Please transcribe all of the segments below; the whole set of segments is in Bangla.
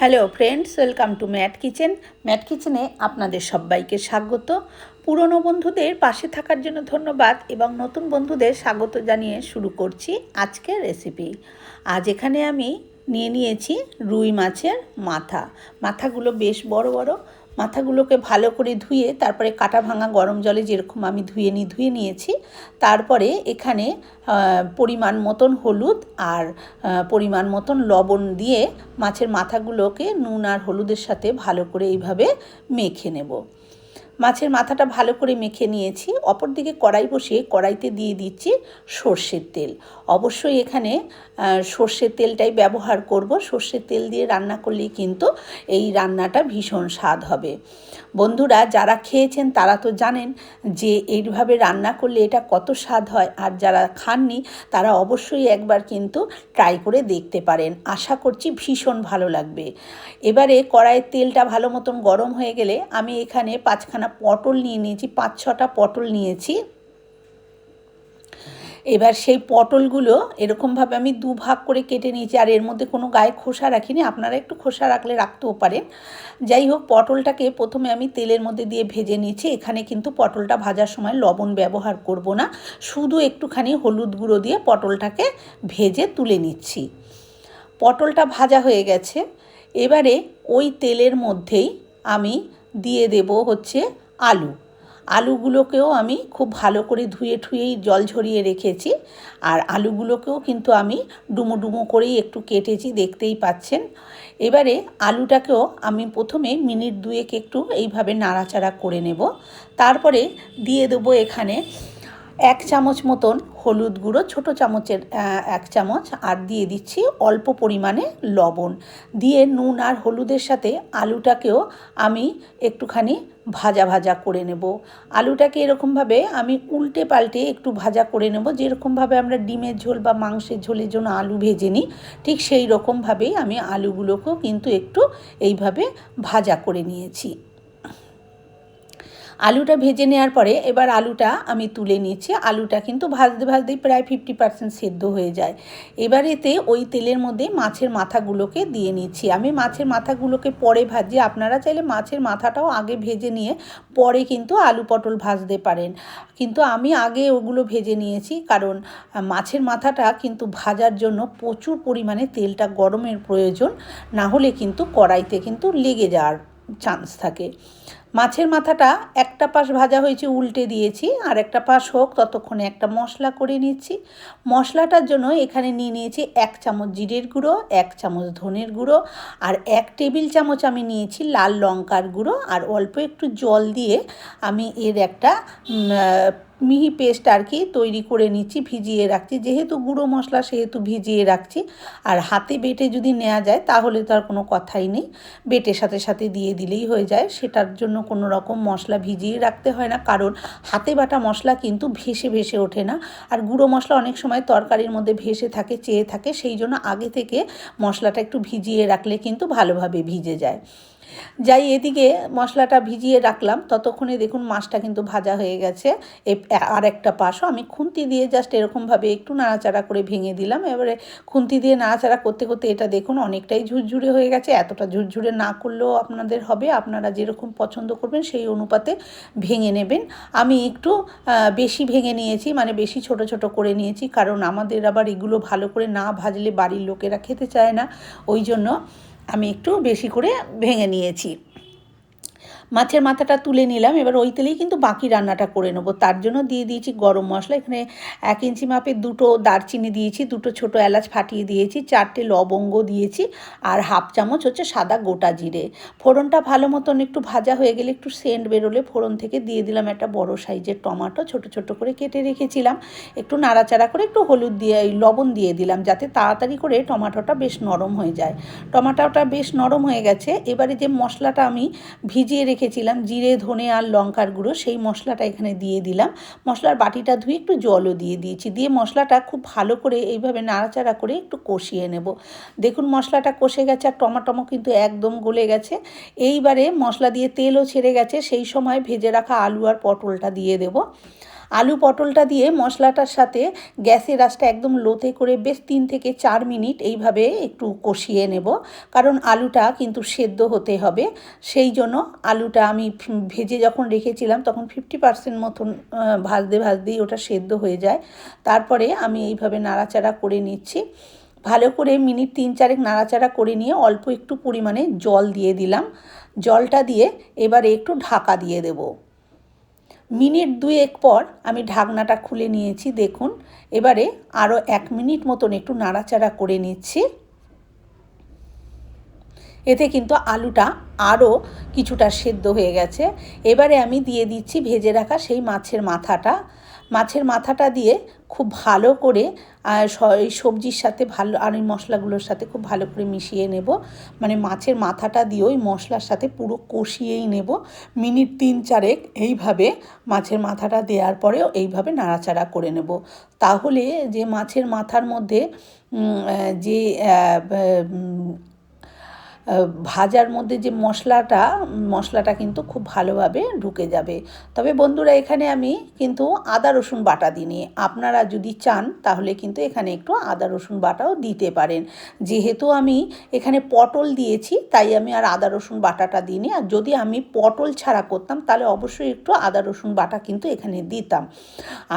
Hello friends, welcome to Matt Kitchen. Matt কিচেনে আপনাদের সবাইকে স্বাগত। পুরনো বন্ধুদের পাশে থাকার জন্য ধন্যবাদ এবং নতুন বন্ধুদের স্বাগত জানিয়ে শুরু করছি আজকের রেসিপি। আজ এখানে আমি নিয়ে নিয়েছি রুই মাছের মাথা। মাথাগুলো বেশ বড় বড়। মাথাগুলোকে ভালো করে ধুয়ে তারপরে কাটা ভাঙা গরম জলে যেরকম আমি ধুয়ে নিই ধুয়ে নিয়েছি, তারপরে এখানে পরিমাণ মতন হলুদ আর পরিমাণ মতন লবণ দিয়ে মাছের মাথাগুলোকে নুন আর হলুদের সাথে ভালো করে এইভাবে মেখে নেব। মাছের মাথাটা ভালো করে মেখে নিয়েছি। অপর দিকে কড়াই বসিয়ে কড়াইতে দিয়ে দিচ্ছি সর্ষের তেল। অবশ্যই এখানে সর্ষের তেলটাই ব্যবহার করব। সর্ষের তেল দিয়ে রান্না করলেই কিন্তু এই রান্নাটা ভীষণ স্বাদ হবে। বন্ধুরা, যারা খেয়েছেন তারা তো জানেন যে এইভাবে রান্না করলে এটা কত স্বাদ হয়। আর যারা খাননি, তারা অবশ্যই একবার কিন্তু ট্রাই করে দেখতে পারেন। আশা করছি ভীষণ ভালো লাগবে। এবারে কড়াইয়ের তেলটা ভালো মতন গরম হয়ে গেলে আমি এখানে পাঁচখানা পটল নিয়ে নিয়েছি, পাঁচ ছটা পটল নিয়েছি। এবার সেই পটলগুলো এরকমভাবে আমি দু ভাগ করে কেটে নিয়েছি, আর এর মধ্যে কোনো গায়ে খোসা রাখিনি, আপনারা একটু খোসা রাখলে রাখতেও পারেন। যাই হোক, পটলটাকে প্রথমে আমি তেলের মধ্যে দিয়ে ভেজে নিয়েছি, এখানে কিন্তু পটলটা ভাজার সময় লবণ ব্যবহার করব না, শুধু একটুখানি হলুদ গুঁড়ো দিয়ে পটলটাকে ভেজে তুলে নিচ্ছি। পটলটা ভাজা হয়ে গেছে, এবারে ওই তেলের মধ্যেই আমি দিয়ে দেব হচ্ছে আলু। আলুগুলোকেও আমি খুব ভালো করে ধুয়ে ঠুয়েই জল ঝরিয়ে রেখেছি। আর আলুগুলোকেও কিন্তু আমি ডুমো ডুমো করেই একটু কেটেছি, দেখতেই পাচ্ছেন। এবারে আলুটাকেও আমি প্রথমে মিনিট দুয়েক একটু এইভাবে নাড়াচাড়া করে নেব। তারপরে দিয়ে দেবো এখানে এক চামচ মতন হলুদ গুঁড়ো, ছোটো চামচের এক চামচ, আর দিয়ে দিচ্ছি অল্প পরিমাণে লবণ। দিয়ে নুন আর হলুদের সাথে আলুটাকেও আমি একটুখানি ভাজা ভাজা করে নেব। আলুটাকে এরকমভাবে আমি উল্টে পাল্টে একটু ভাজা করে নেব। যেরকমভাবে আমরা ডিমের ঝোল বা মাংসের ঝোলের জন্য আলু ভেজে নিই, ঠিক সেই রকমভাবেই আমি আলুগুলোকেও কিন্তু একটু এইভাবে ভাজা করে নিয়েছি। আলুটা ভেজে নেওয়ার পরে এবার আলুটা আমি তুলে নিচ্ছি। আলুটা কিন্তু ভাজতে, ভাজতেই প্রায় ফিফটি পার্সেন্ট সেদ্ধ হয়ে যায়। এবার এতে ওই তেলের মধ্যে মাছের মাথাগুলোকে দিয়ে নিচ্ছি। আমি মাছের মাথাগুলোকে পরে ভাজি, আপনারা চাইলে মাছের মাথাটাও আগে ভেজে নিয়ে পরে কিন্তু আলু পটল ভাজতে পারেন। কিন্তু আমি আগে ওগুলো ভেজে নিয়েছি, কারণ মাছের মাথাটা কিন্তু ভাজার জন্য প্রচুর পরিমাণে তেলটা গরমের প্রয়োজন, না হলে কিন্তু কড়াইতে কিন্তু লেগে যাওয়ার চান্স থাকে। মাছের মাথাটা একটা পাশ ভাজা হয়েছে, উল্টে দিয়েছি, আর একটা পাশ হোক, ততক্ষণে একটা মশলা করে নিচ্ছি। মশলাটার জন্য এখানে নিয়ে নিয়েছি এক চামচ জিরের গুঁড়ো, এক চামচ ধনের গুঁড়ো, আর এক টেবিল চামচ আমি নিয়েছি লাল লঙ্কার গুঁড়ো, আর অল্প একটু জল দিয়ে আমি এর একটা মিহি পেস্ট আর কি তৈরি করে নিচ্ছি, ভিজিয়ে রাখছি। যেহেতু গুঁড়ো মশলা সেহেতু ভিজিয়ে রাখছি। আর হাতে বেটে যদি নেওয়া যায় তাহলে তো আর কোনো কথাই নেই। বেটের সাথে সাথে দিয়ে দিলেই হয়ে যায়। সেটার জন্য কোনো রকম মশলা ভিজিয়ে রাখতে হয় না। কারণ হাতে বাটা মশলা কিন্তু ভেসে ভেসে ওঠে না। আর গুঁড়ো মশলা অনেক সময় তরকারির মধ্যে ভেসে থাকে, চেয়ে থাকে। সেই জন্য আগে থেকে মশলাটা একটু ভিজিয়ে রাখলে কিন্তু ভালোভাবে ভিজে যায়। যাই এদিকে মশলাটা ভিজিয়ে রাখলাম, ততক্ষণে দেখুন মাছটা কিন্তু ভাজা হয়ে গেছে। আর একটা পাশও আমি খুন্তি দিয়ে জাস্ট এরকমভাবে একটু নাড়াচাড়া করে ভেঙে দিলাম। এবারে খুন্তি দিয়ে নাড়াচাড়া করতে করতে এটা দেখুন অনেকটাই ঝুরঝুরে হয়ে গেছে। এতটা ঝুরঝুরে না করলেও আপনাদের হবে। আপনারা যেরকম পছন্দ করবেন সেই অনুপাতে ভেঙে নেবেন। আমি একটু বেশি ভেঙে নিয়েছি মানে বেশি ছোট ছোট করে নিয়েছি, কারণ আমাদের আবার এগুলো ভালো করে না ভাজলে বাড়ির লোকেরা খেতে চায় না। ওই জন্য আমি একটু বেশি করে ভেঙে নিয়েছি। মাছের মাথাটা তুলে নিলাম, এবার ওই তেলেই কিন্তু বাকি রান্নাটা করে নেব। তার জন্য দিয়ে দিয়েছি গরম মশলা, এখানে এক ইঞ্চি মাপের দুটো দারচিনি দিয়েছি, দুটো ছোট এলাচ ফাটিয়ে দিয়েছি, চারটে লবঙ্গ দিয়েছি, আর হাফ চামচ হচ্ছে সাদা গোটা জিরে। ফোড়নটা ভালো মতন একটু ভাজা হয়ে গেলে একটু সেন্ট বেরোলে ফোড়ন থেকে দিয়ে দিলাম একটা বড় সাইজের টমাটো, ছোট ছোট করে কেটে রেখেছিলাম। একটু নাড়াচাড়া করে একটু হলুদ দিয়ে লবণ দিয়ে দিলাম যাতে তাড়াতাড়ি করে টমাটোটা বেশ নরম হয়ে যায়। টমাটোটা বেশ নরম হয়ে গেছে, এবারে যে মশলাটা আমি ভিজিয়ে রেখে রেখেছিলাম, জিরে, ধনে আর লঙ্কার গুঁড়ো, সেই মশলাটা এখানে দিয়ে দিলাম। মশলার বাটিটা ধুয়ে একটু জলও দিয়ে দিয়েছি। দিয়ে মশলাটা খুব ভালো করে এইভাবে নাড়াচাড়া করে একটু কষিয়ে নেব। দেখুন মশলাটা কষে গেছে আর টমাটমো কিন্তু একদম গলে গেছে। এইবারে মশলা দিয়ে তেলও ছেড়ে গেছে, সেই সময় ভেজে রাখা আলু আর পটলটা দিয়ে দেব। আলু পটলটা দিয়ে মশলাটার সাথে গ্যাসের আঁচটা একদম লোতে করে বেশ তিন থেকে চার মিনিট এইভাবে একটু কষিয়ে নেব। কারণ আলুটা কিন্তু সেদ্ধ হতে হবে। সেই জন্য আলুটা আমি ভেজে যখন রেখেছিলাম তখন ফিফটি পার্সেন্ট মতন ভাজতে ভাজতেই ওটা সেদ্ধ হয়ে যায়। তারপরে আমি এইভাবে নাড়াচাড়া করে নিচ্ছি। ভালো করে মিনিট তিন চারেক নাড়াচাড়া করে নিয়ে অল্প একটু পরিমাণে জল দিয়ে দিলাম। জলটা দিয়ে এবারে একটু ঢাকা দিয়ে দেব। মিনিট দুয়েক পর আমি ঢাকনাটা খুলে নিয়েছি, দেখুন। এবারে আরও এক মিনিট মতন একটু নাড়াচাড়া করে নিচ্ছি। এতে কিন্তু আলুটা আরও কিছুটা সেদ্ধ হয়ে গেছে। এবারে আমি দিয়ে দিচ্ছি ভেজে রাখা সেই মাছের মাথাটা। মাছের মাথাটা দিয়ে খুব ভালো করে এই সবজির সাথে ভালো, আর ওই মশলাগুলোর সাথে খুব ভালো করে মিশিয়ে নেব। মানে মাছের মাথাটা দিয়ে ওই মশলার সাথে পুরো কষিয়েই নেব। মিনিট তিন চারেক এইভাবে মাছের মাথাটা দেওয়ার পরেও এইভাবে নাড়াচাড়া করে নেব। তাহলে যে মাছের মাথার মধ্যে যে ভাজার মধ্যে যে মশলাটা মশলাটা কিন্তু খুব ভালোভাবে ঢুকে যাবে। তবে বন্ধুরা, এখানে আমি কিন্তু আদা, রসুন বাটা দিইনি। আপনারা যদি চান, তাহলে কিন্তু এখানে একটু আদা, রসুন বাটাও দিতে পারেন। যেহেতু আমি এখানে পটল দিয়েছি, তাই আমি আর আদা, রসুন বাটাটা দিইনি। আর যদি আমি পটল ছাড়া করতাম, তাহলে অবশ্যই একটু আদা, রসুন বাটা কিন্তু এখানে দিতাম।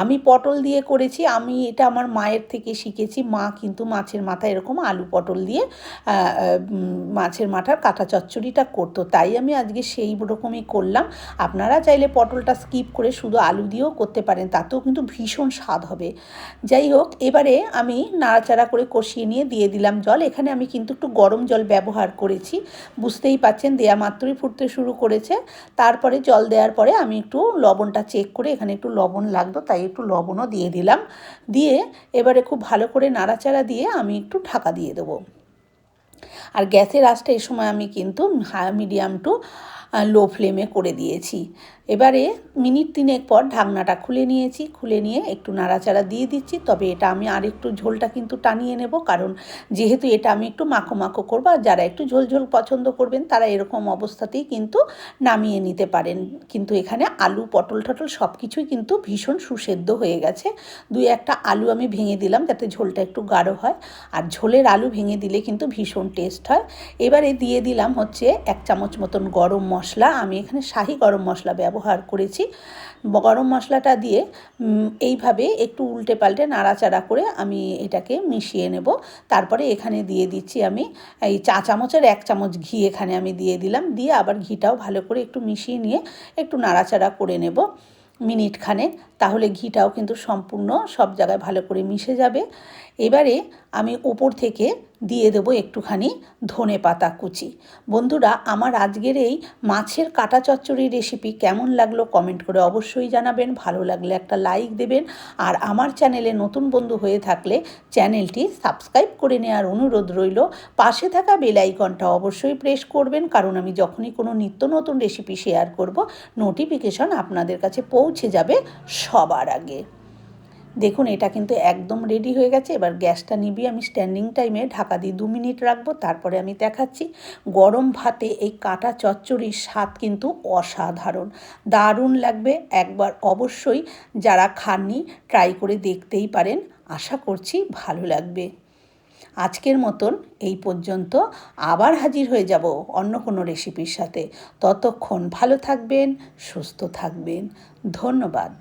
আমি পটল দিয়ে করেছি, আমি এটা আমার মায়ের থেকে শিখেছি। মা কিন্তু মাছের মাথা এরকম আলু পটল দিয়ে মাছের মাছের মাথার কাঁটা চচ্চড়িটা করতো, তাই আমি আজকে সেই রকমই করলাম। আপনারা চাইলে পটলটা স্কিপ করে শুধু আলু দিয়েও করতে পারেন, তাতেও কিন্তু ভীষণ স্বাদ হবে। যাই হোক, এবারে আমি নাড়াচাড়া করে কষিয়ে নিয়ে দিয়ে দিলাম জল। এখানে আমি কিন্তু একটু গরম জল ব্যবহার করেছি। বুঝতেই পাচ্ছেন, দেয়া মাত্রই ফুটতে শুরু করেছে। তারপরে জল দেওয়ার পরে আমি একটু লবণটা চেক করে, এখানে একটু লবণ লাগতো তাই একটু লবণও দিয়ে দিলাম। দিয়ে এবারে খুব ভালো করে নাড়াচাড়া দিয়ে আমি একটু ঢাকা দিয়ে দেবো। আর গ্যাসের আঁচটা এই সময় আমি কিন্তু মিডিয়াম টু লো ফ্লেমে করে দিয়েছি। এবারে মিনিট তিনেক পর ঢাকনাটা খুলে নিয়েছি, খুলে নিয়ে একটু নাড়াচাড়া দিয়ে দিচ্ছি। তবে এটা আমি আর একটু ঝোলটা কিন্তু টানিয়ে নেব, কারণ যেহেতু এটা আমি একটু মাখো মাখো করব, আর যারা একটু ঝোল ঝোল পছন্দ করবেন, তারা এরকম অবস্থাতেই কিন্তু নামিয়ে নিতে পারেন। কিন্তু এখানে আলু, পটল টটল সব কিছুই কিন্তু ভীষণ সুসেদ্ধ হয়ে গেছে। দুই একটা আলু আমি ভেঙে দিলাম যাতে ঝোলটা একটু গাঢ় হয়, আর ঝোলের আলু ভেঙে দিলে কিন্তু ভীষণ টেস্ট হয়। এবারে দিয়ে দিলাম হচ্ছে এক চামচ মতন গরম মশলা। আমি এখানে শাহি গরম মশলা ব্যবহার ব্যবহার করেছি। গরম মশলাটা দিয়ে এইভাবে একটু উল্টে পাল্টে নাড়াচাড়া করে আমি এটাকে মিশিয়ে নেব। তারপরে এখানে দিয়ে দিচ্ছি আমি, এই চা চামচের এক চামচ ঘি এখানে আমি দিয়ে দিলাম। দিয়ে আবার ঘিটাও ভালো করে একটু মিশিয়ে নিয়ে একটু নাড়াচাড়া করে নেব মিনিট খানে তাহলে ঘিটাও কিন্তু সম্পূর্ণ সব জায়গায় ভালো করে মিশে যাবে। এবারে আমি ওপর থেকে দিয়ে দেবো একটুখানি ধনে পাতা কুচি। বন্ধুরা, আমার আজকের এই মাছের কাটা চচ্চড়ি রেসিপি কেমন লাগল কমেন্ট করে অবশ্যই জানাবেন। ভালো লাগলে একটা লাইক দেবেন। আর আমার চ্যানেলে নতুন বন্ধু হয়ে থাকলে চ্যানেলটি সাবস্ক্রাইব করে নেওয়ার অনুরোধ রইল। পাশে থাকা বেল আইকনটা অবশ্যই প্রেস করবেন, কারণ আমি যখনই কোনো নিত্য নতুন রেসিপি শেয়ার করব নোটিফিকেশন আপনাদের কাছে পৌঁছে যাবে সবার আগে। দেখুন, এটা কিন্তু একদম রেডি হয়ে গেছে। এবার গ্যাসটা নিবি আমি স্ট্যান্ডিং টাইমে ঢাকা দিয়ে দু মিনিট রাখব। তারপরে আমি দেখাচ্ছি, গরম ভাতে এই কাটা চচ্চড়ির স্বাদ কিন্তু অসাধারণ। দারুণ লাগবে একবার অবশ্যই যারা খাননি ট্রাই করে দেখতেই পারেন। আশা করছি ভালো লাগবে। আজকের মতন এই পর্যন্ত আবার হাজির হয়ে যাব অন্য কোনো রেসিপির সাথে। ততক্ষণ ভালো থাকবেন, সুস্থ থাকবেন। ধন্যবাদ।